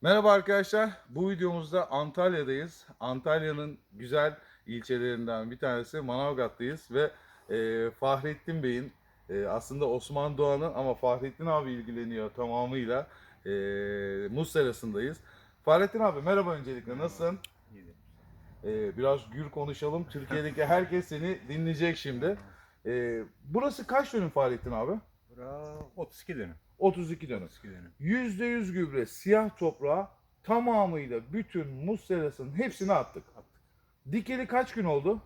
Merhaba arkadaşlar. Bu videomuzda Antalya'dayız. Antalya'nın güzel ilçelerinden bir tanesi Manavgat'tayız ve e, Fahrettin Bey'in e, aslında Osman Doğan'ın ama Fahrettin abi ilgileniyor tamamıyla e, Muz serasındayız. Fahrettin abi merhaba öncelikle nasılsın? E, biraz gür konuşalım. Türkiye'deki herkes seni dinleyecek şimdi. E, burası kaç dönüm Fahrettin abi? Bura 32 dönüm. 32 dönüm. 32 dönüm. %100 gübre siyah toprağa tamamıyla bütün muz serasının hepsini attık. Attık. Dikeli kaç gün oldu?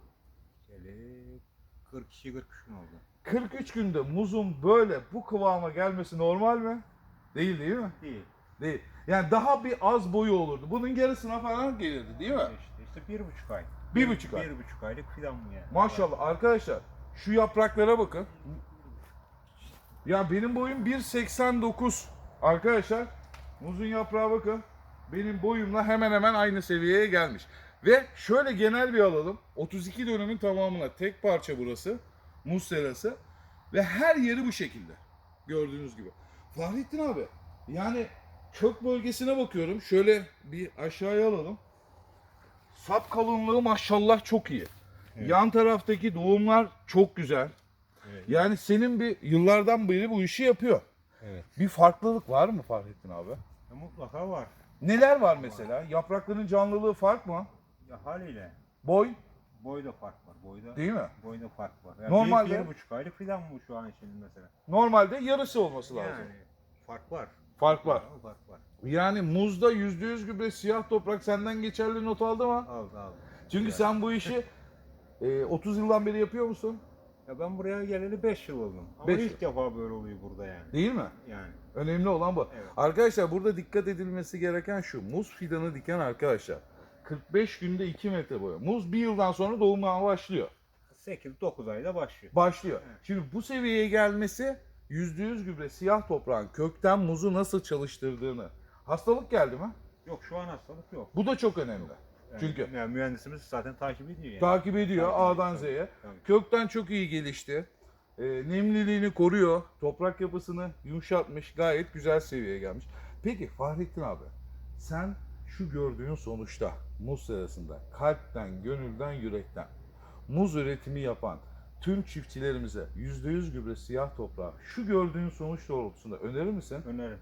Şöyle 42 43 gün oldu. 43 günde muzun böyle bu kıvama gelmesi normal mi? Değil değil mi? Değil. Değil. Yani daha bir az boyu olurdu. Bunun yarısına falan gelirdi değil mi? İşte, işte bir buçuk ay. Bir buçuk ay. Bir buçuk aylık fidan bu yani. Maşallah arkadaşlar şu yapraklara bakın. Ya benim boyum 1.89 arkadaşlar. Muzun yaprağı bakın. Benim boyumla hemen hemen aynı seviyeye gelmiş. Ve şöyle genel bir alalım. 32 dönümün tamamına tek parça burası. Muz serası. Ve her yeri bu şekilde. Gördüğünüz gibi. Fahrettin abi yani kök bölgesine bakıyorum. Şöyle bir aşağıya alalım. Sap kalınlığı maşallah çok iyi. Evet. Yan taraftaki doğumlar çok güzel. Evet. Yani senin bir yıllardan beri bu işi yapıyor. evet. Bir farklılık var mı Fahrettin abi? Ya mutlaka var. Neler var mesela? Yaprakların canlılığı fark mı? Ya haliyle Boy boyda fark var. Boyda değil mi? boyda fark var. Yani Normalde- bir, bir buçuk aylık fidan bu şu an için mesela. Normalde yarısı olması lazım. Yani fark var. Fark var. Fark var. Yani muzda %100 gübre siyah toprak senden geçerli not aldı mı? Aldı aldı. Çünkü Yani. sen bu işi e, 30 yıldan beri yapıyor musun? Ya ben buraya geleli 5 yıl oldum. Ama Beş ilk defa böyle oluyor burada yani. Değil mi? Yani. Önemli olan bu. Evet. Arkadaşlar burada dikkat edilmesi gereken şu. Muz fidanı diken arkadaşlar. 45 günde 2 metre boyu. Muz bir yıldan sonra doğumuna başlıyor. 8-9 ayda başlıyor. Başlıyor. Evet. Şimdi bu seviyeye gelmesi %100 gübre siyah toprağın kökten muzu nasıl çalıştırdığını. Hastalık geldi mi? Yok şu an hastalık yok. Bu da çok önemli. Yani, Çünkü yani mühendisimiz zaten takip ediyor yani. takip ediyor Takip A'dan ediyor, Z'ye. tabii. Kökten çok iyi gelişti. Ee, nemliliğini koruyor. Toprak yapısını yumuşatmış. Gayet güzel seviyeye gelmiş. Peki Fahrettin abi sen şu gördüğün sonuçta muz serasında kalpten, gönülden, yürekten muz üretimi yapan tüm çiftçilerimize %100 gübre siyah toprağı şu gördüğün sonuç doğrultusunda önerir misin? Öneririm.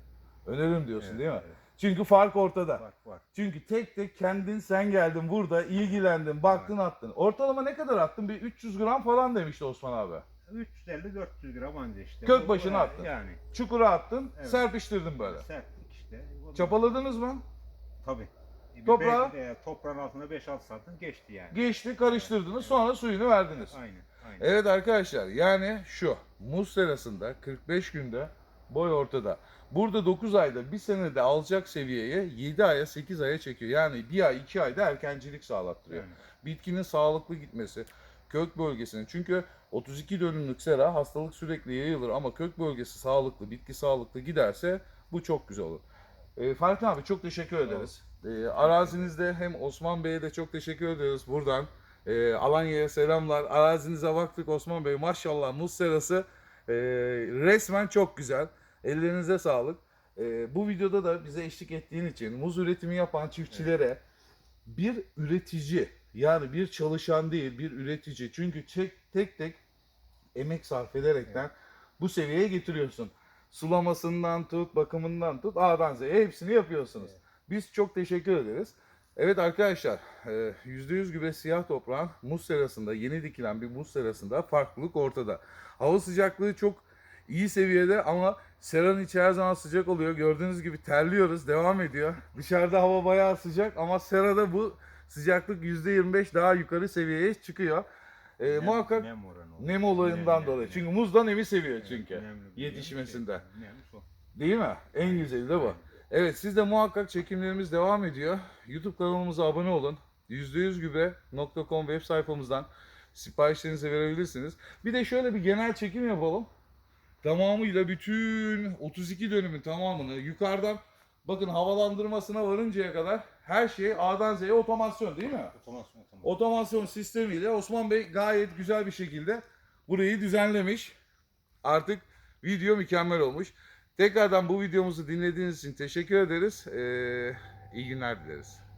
Öneririm diyorsun Evet, değil mi? evet. Çünkü fark ortada. Fark var. Çünkü tek tek kendin sen geldin burada ilgilendin, baktın attın. Ortalama ne kadar attın? Bir 300 gram falan demişti Osman abi. 350-400 gram anca işte. Kök Bu- başına attın. Yani. Çukura attın, Evet. serpiştirdin böyle. Sertlik işte. O- Çapaladınız mı? Tabii. Bir Toprağa- beş- e, toprağın altında 5-6 santim geçti yani. Geçti, karıştırdınız, sonra suyunu verdiniz. Aynen. Aynen. Evet arkadaşlar yani şu muz serasında 45 günde boy ortada. Burada 9 ayda bir senede alacak seviyeye 7 aya 8 aya çekiyor. Yani bir ay 2 ayda erkencilik sağlattırıyor. Yani. Bitkinin sağlıklı gitmesi, kök bölgesinin çünkü 32 dönümlük sera hastalık sürekli yayılır ama kök bölgesi sağlıklı, bitki sağlıklı giderse bu çok güzel olur. E, Fahrettin abi çok teşekkür ederiz. E, arazinizde hem Osman Bey'e de çok teşekkür ediyoruz buradan. E, Alanya'ya selamlar. Arazinize baktık Osman Bey. Maşallah muz serası e, resmen çok güzel. Ellerinize sağlık. E, bu videoda da bize eşlik ettiğin için muz üretimi yapan çiftçilere bir üretici yani bir çalışan değil bir üretici. Çünkü tek tek, tek emek sarf ederekten bu seviyeye getiriyorsun. Sulamasından tut, bakımından tut, A'dan Z'ye hepsini yapıyorsunuz. Evet. Biz çok teşekkür ederiz. Evet arkadaşlar, e, %100 gübre siyah toprağın muz serasında, yeni dikilen bir muz serasında farklılık ortada. Hava sıcaklığı çok iyi seviyede ama seranın içi her zaman sıcak oluyor. Gördüğünüz gibi terliyoruz, devam ediyor. Dışarıda hava bayağı sıcak ama serada bu sıcaklık %25 daha yukarı seviyeye çıkıyor. E, Nem- muhakkak nem nem olayından Nem, dolayı. nem, Çünkü nem. muzda nemi seviyor çünkü nemli- yetişmesinde. su. Değil mi? En güzeli de bu. Evet siz de muhakkak çekimlerimiz devam ediyor. YouTube kanalımıza abone olun. %100gübre.com web sayfamızdan siparişlerinizi verebilirsiniz. Bir de şöyle bir genel çekim yapalım. Tamamıyla bütün 32 dönümün tamamını yukarıdan bakın havalandırmasına varıncaya kadar her şey A'dan Z'ye otomasyon değil mi? Otomasyon, otomasyon. Otomasyon sistemiyle Osman Bey gayet güzel bir şekilde burayı düzenlemiş. Artık video mükemmel olmuş. Tekrardan bu videomuzu dinlediğiniz için teşekkür ederiz. Ee, iyi günler dileriz.